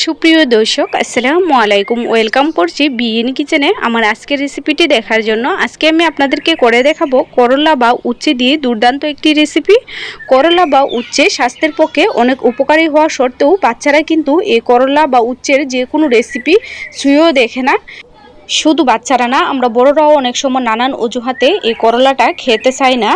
সুপ্রিয় দর্শক, আসসালামু আলাইকুম। ওয়েলকাম করছি বিএন কিচেনে আমার আজকের রেসিপিটি দেখার জন্য। আজকে আমি আপনাদেরকে করে দেখাবো করলা বা উচ্ছে দিয়ে দুর্দান্ত একটি রেসিপি করলা বা উচ্ছে স্বাস্থ্যের পক্ষে অনেক উপকারী হওয়া সত্ত্বেও বাচ্চারা কিন্তু এই করলা বা উচ্চের যে কোনো রেসিপি ছুঁয়েও দেখে না। শুধু বাচ্চারা না, আমরা বড়রাও অনেক সময় নানান অজুহাতে এই করলাটা খেতে চাই না।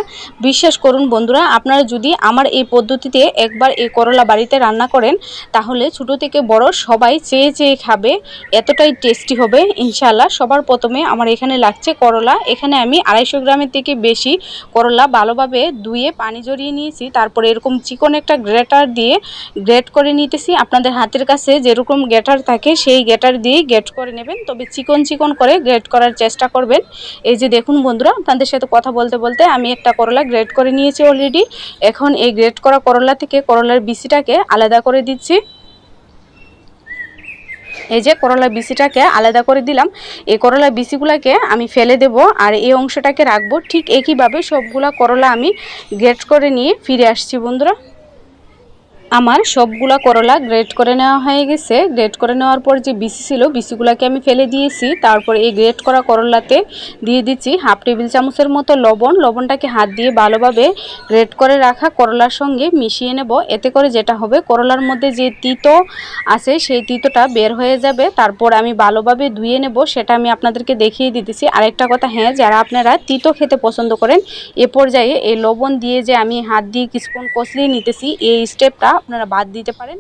বিশ্বাস করুন বন্ধুরা, আপনারা যদি আমার এই পদ্ধতিতে একবার এই করলা বাড়িতে রান্না করেন, তাহলে ছোট থেকে বড় সবাই চেয়ে চেয়ে খাবে, এতটাই টেস্টি হবে। ইনশাল্লাহ সবার প্রথমে আমার এখানে লাগছে করলা। এখানে আমি আড়াইশো গ্রামের থেকে বেশি করলা ভালোভাবে ধুয়ে পানি জড়িয়ে নিয়েছি। তারপরে এরকম চিকন একটা গ্রেটার দিয়ে গ্রেট করে নিতেছি। আপনাদের হাতের কাছে যেরকম গ্রেটার থাকে, সেই গ্যাটার দিয়ে গ্রেট করে নেবেন। তবে চিকন চিকন চিকন করে গ্রেড করার চেষ্টা করবেন। এই যে দেখুন বন্ধুরা, আপনাদের সাথে কথা বলতে বলতে আমি একটা করলা গ্রেড করে নিয়েছি অলরেডি এখন এই গ্রেড করা করলা থেকে করলার বিসিটাকে আলাদা করে দিচ্ছি। এই যে করলা বিসিটাকে আলাদা করে দিলাম। এই করলা বিচিগুলোকে আমি ফেলে দেব আর এই অংশটাকে রাখব। ঠিক একইভাবে সবগুলা করলা আমি গ্রেড করে নিয়ে ফিরে আসছি বন্ধুরা। আমার সবগুলা করলা গ্রেট করে নেওয়া হয়ে গেছে। গ্রেট করে নেওয়ার পর যে বিসি ছিল বিসিগুলাকে আমি ফেলে দিয়েছি। তারপর এই গ্রেট করা করলাতে দিয়ে দিচ্ছি হাফ টেবিল চামচের মতো লবণ। লবণটাকে হাত দিয়ে ভালোভাবে গ্রেট করে রাখা করলার সঙ্গে মিশিয়ে নেব। এতে করে যেটা হবে, করলার মধ্যে যে তিতো আছে, সেই তিতোটা বের হয়ে যাবে। তারপর আমি ভালোভাবে ধুয়ে নেব, সেটা আমি আপনাদেরকে দেখিয়ে দিতেছি। আরেকটা কথা হ্যাঁ যারা আপনারা তিতো খেতে পছন্দ করেন, এ পর্যায়ে এই লবণ দিয়ে যে আমি হাত দিয়ে কিছুক্ষণ কষলিয়ে নিতেছি, এই স্টেপটা আপনারা বাদ দিতে পারেন।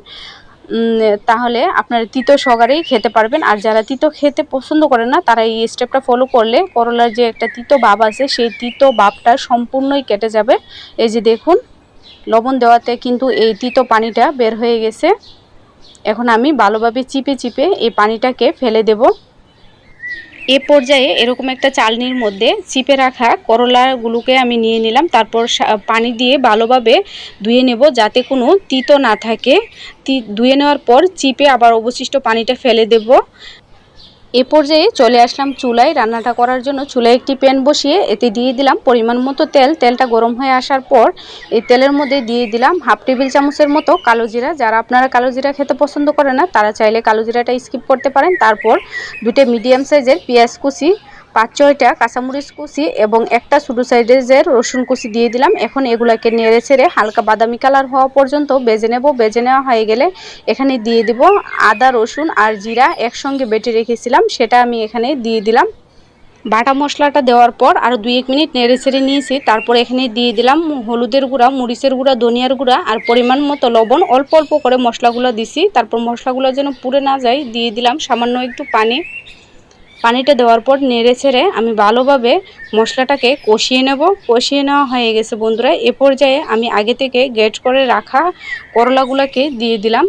তাহলে আপনারা তিতো সহকারেই খেতে পারবেন। আর যারা তিতো খেতে পছন্দ করেন না, তারা এই স্টেপটা ফলো করলে করলার যে একটা তিতো বাপ আছে, সেই তিতো বাপটা সম্পূর্ণই কেটে যাবে। এই যে দেখুন, লবণ দেওয়াতে কিন্তু এই তিতো পানিটা বের হয়ে গেছে। এখন আমি ভালোভাবে চিপে চিপে এই পানিটাকে ফেলে দেবো। এ পর্যায়ে এরকম একটা চালনির মধ্যে চিপে রাখা করলাগুলোকে আমি নিয়ে নিলাম। তারপর পানি দিয়ে ভালোভাবে ধুয়ে নেব যাতে কোনো তিতো না থাকে। তি, ধুয়ে নেওয়ার পর চিপে আবার অবশিষ্ট পানিটা ফেলে দেব। এ পর্যায়ে চলে আসলাম চুলায়। রান্নাটা করার জন্য চুলায় একটি প্যান বসিয়ে এতে দিয়ে দিলাম পরিমাণ মতো তেল। তেলটা গরম হয়ে আসার পর এই তেলের মধ্যে দিয়ে দিলাম হাফ টেবিল চামচের মতো কালো জিরা। যারা আপনারা কালো জিরা খেতে পছন্দ করে না, তারা চাইলে কালো জিরাটা স্কিপ করতে পারেন। তারপর দুটো মিডিয়াম সাইজের পেঁয়াজ কুচি পাঁচ ছয়টা কাঁচামরিচ কুচি এবং একটা ছোটো সাইজের রসুন কুচি দিয়ে দিলাম। এখন এগুলাকে নেড়ে ছেড়ে হালকা বাদামি কালার হওয়া পর্যন্ত বেজে নেব। বেজে নেওয়া হয়ে গেলে এখানে দিয়ে দিব আদা, রসুন আর জিরা একসঙ্গে বেটে রেখেছিলাম। সেটা আমি এখানে দিয়ে দিলাম। বাটা মশলাটা দেওয়ার পর আরও দুই এক মিনিট নেড়ে ছেড়ে নিয়েছি। তারপর এখানে দিয়ে দিলাম হলুদের গুঁড়া, মরিচের গুঁড়া, ধনিয়ার গুঁড়া আর পরিমাণ মতো লবণ। অল্প অল্প করে মশলাগুলো দিছি। তারপর মশলাগুলো যেন পুড়ে না যায়, দিয়ে দিলাম সামান্য একটু পানি। পানিটা দেওয়ার পর নেড়ে ছেড়ে আমি ভালোভাবে মশলাটাকে কষিয়ে নেব। কষিয়ে নেওয়া হয়ে গেছে বন্ধুরা। এ পর্যায়ে আমি আগে থেকে গেট করে রাখা করলাগুলোকে দিয়ে দিলাম।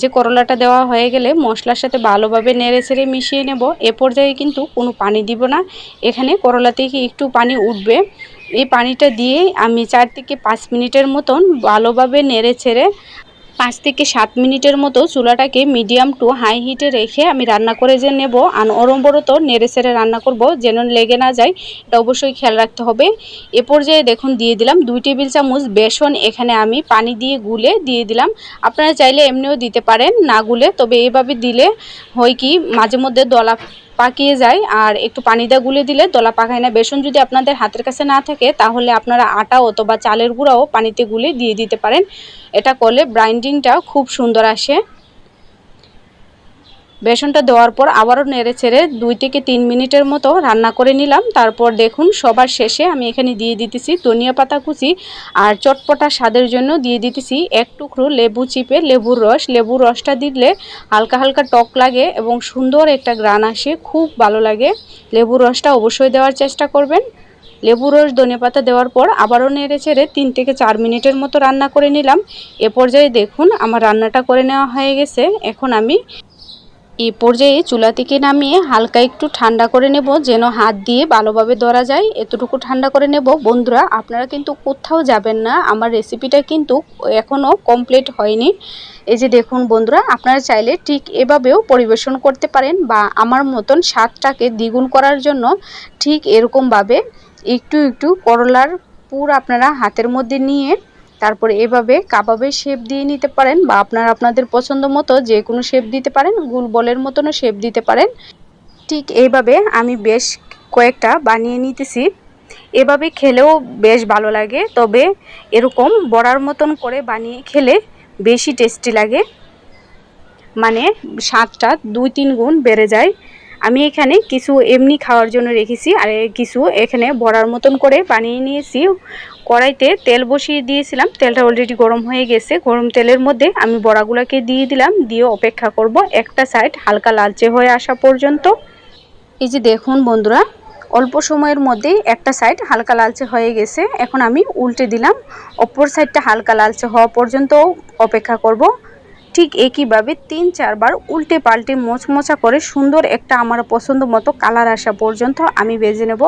যে করলাটা দেওয়া হয়ে গেলে মশলার সাথে ভালোভাবে নেড়ে ছেড়ে মিশিয়ে নেব। এ পর্যায়ে কিন্তু কোনো পানি দিব না। এখানে করলা থেকে একটু পানি উঠবে। এই পানিটা দিয়ে আমি চার থেকে পাঁচ মিনিটের মতন ভালোভাবে নেড়ে ছেড়ে পাঁচ থেকে সাত মিনিটের মতো চুলাটাকে মিডিয়াম টু হাই হিটে রেখে আমি রান্না করে যে নেব, আর অরম্বরত নেড়ে সেড়ে রান্না করব, যেন লেগে না যায়, এটা অবশ্যই খেয়াল রাখতে হবে। এ পর্যায়ে দেখুন, দিয়ে দিলাম দুই টেবিল চামচ বেসন, এখানে আমি পানি দিয়ে গুলে দিয়ে দিলাম। আপনারা চাইলে এমনিও দিতে পারেন, না গুলে, তবে এভাবে দিলে হয় কি, মাঝে মধ্যে দলা পাকিয়ে যায় আর একটু পানি দিয়ে গুলে দিলে দলা পাকায় না। বেসন যদি আপনাদের হাতের কাছে না থাকে, তাহলে আপনারা আটা অথবা চালের গুঁড়াও পানিতে গুলে দিয়ে দিতে পারেন। এটা করলে ব্রাইন্ডিংটা খুব সুন্দর আসে। বেসনটা দেওয়ার পর আবারও নেড়ে ছেড়ে দুই থেকে তিন মিনিটের মতো রান্না করে নিলাম। তারপর দেখুন, সবার শেষে আমি এখানে দিয়ে দিতেছি ধনিয়া পাতা কুচি আর চটপটা স্বাদের জন্য দিয়ে দিতেছি এক টুকরো লেবু চিপে লেবুর রস। লেবুর রসটা দিলে হালকা হালকা টক লাগে এবং সুন্দর একটা গ্রান আসে, খুব ভালো লাগে। লেবুর রসটা অবশ্যই দেওয়ার চেষ্টা করবেন। লেবু রস ধনে পাতা দেওয়ার পর আবারও নেড়ে ছেড়ে তিন থেকে চার মিনিটের মতো রান্না করে নিলাম। এ পর্যায়ে দেখুন, আমার রান্নাটা করে নেওয়া হয়ে গেছে। এখন আমি এই পর্যায়ে চুলা থেকে নামিয়ে হালকা একটু ঠান্ডা করে নেব, যেন হাত দিয়ে ভালোভাবে ধরা যায়। এতটুকু ঠান্ডা করে নেব। বন্ধুরা, আপনারা কিন্তু কোথাও যাবেন না। আমার রেসিপিটা কিন্তু এখনও কমপ্লিট হয়নি। এই যে দেখুন বন্ধুরা, আপনারা চাইলে ঠিক এভাবেও পরিবেশন করতে পারেন বা আমার মতন স্বাদটাকে দ্বিগুণ করার জন্য ঠিক এরকমভাবে একটু একটু করলার পুর আপনারা হাতের মধ্যে নিয়ে তারপরে এভাবে কাবাবের শেপ দিয়ে নিতে পারেন বা আপনারা আপনাদের পছন্দ মতো যে কোনো শেপ দিতে পারেন, গুল বলের মতনও শেপ দিতে পারেন। ঠিক এইভাবে আমি বেশ কয়েকটা বানিয়ে নিতেছি। এভাবে খেলেও বেশ ভালো লাগে, তবে এরকম বড়ার মতন করে বানিয়ে খেলে বেশি টেস্টি লাগে। মানে স্বাদটা দুই তিন গুণ বেড়ে যায়। আমি এখানে কিছু এমনি খাওয়ার জন্য রেখেছি, আর কিছু এখানে বড়ার মতন করে বানিয়ে নিয়েছি। কড়াইতে তেল বসিয়ে দিয়েছিলাম, তেলটা অলরেডি গরম হয়ে গেছে। গরম তেলের মধ্যে আমি বড়াগুলোকে দিয়ে দিলাম, দিয়ে অপেক্ষা করব একটা সাইড হালকা লালচে হয়ে আসা পর্যন্ত। এই যে দেখুন বন্ধুরা, অল্প সময়ের মধ্যেই একটা সাইড হালকা লালচে হয়ে গেছে। এখন আমি উল্টে দিলাম, অপর সাইডটা হালকা লালচে হওয়া পর্যন্ত অপেক্ষা করব। ঠিক একইভাবে তিন চারবার উল্টে পাল্টে মোচমোচা করে সুন্দর একটা আমার পছন্দ মতো কালার আসা পর্যন্ত আমি বেজে নেব।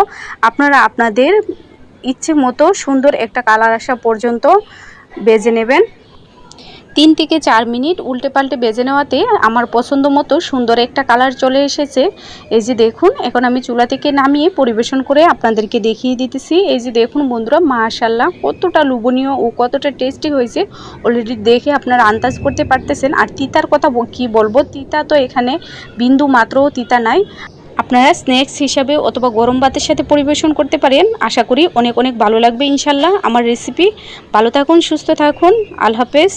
আপনারা আপনাদের ইচ্ছে মতো সুন্দর একটা কালার আসা পর্যন্ত বেজে নেবেন। তিন থেকে চার মিনিট উল্টে পাল্টে বেজে নেওয়াতে আমার পছন্দ মতো সুন্দর একটা কালার চলে এসেছে। এই যে দেখুন, এখন আমি চুলা থেকে নামিয়ে পরিবেশন করে আপনাদেরকে দেখিয়ে দিতেছি। এই যে দেখুন বন্ধুরা মাশাল্লাহ কতটা লোভনীয় ও কতটা টেস্টি হয়েছে। অলরেডি দেখে আপনারা আন্দাজ করতে পারতেছেন। আর তিতার কথা কি বলব, তিতা তো এখানে বিন্দু মাত্রও তিতা নাই। আপনারা স্ন্যাক্স হিসাবে অথবা গরম ভাতের সাথে পরিবেশন করতে পারেন। আশা করি অনেক অনেক ভালো লাগবে ইনশাল্লাহ আমার রেসিপি ভালো থাকুন, সুস্থ থাকুন। আল্লাহ হাফেজ।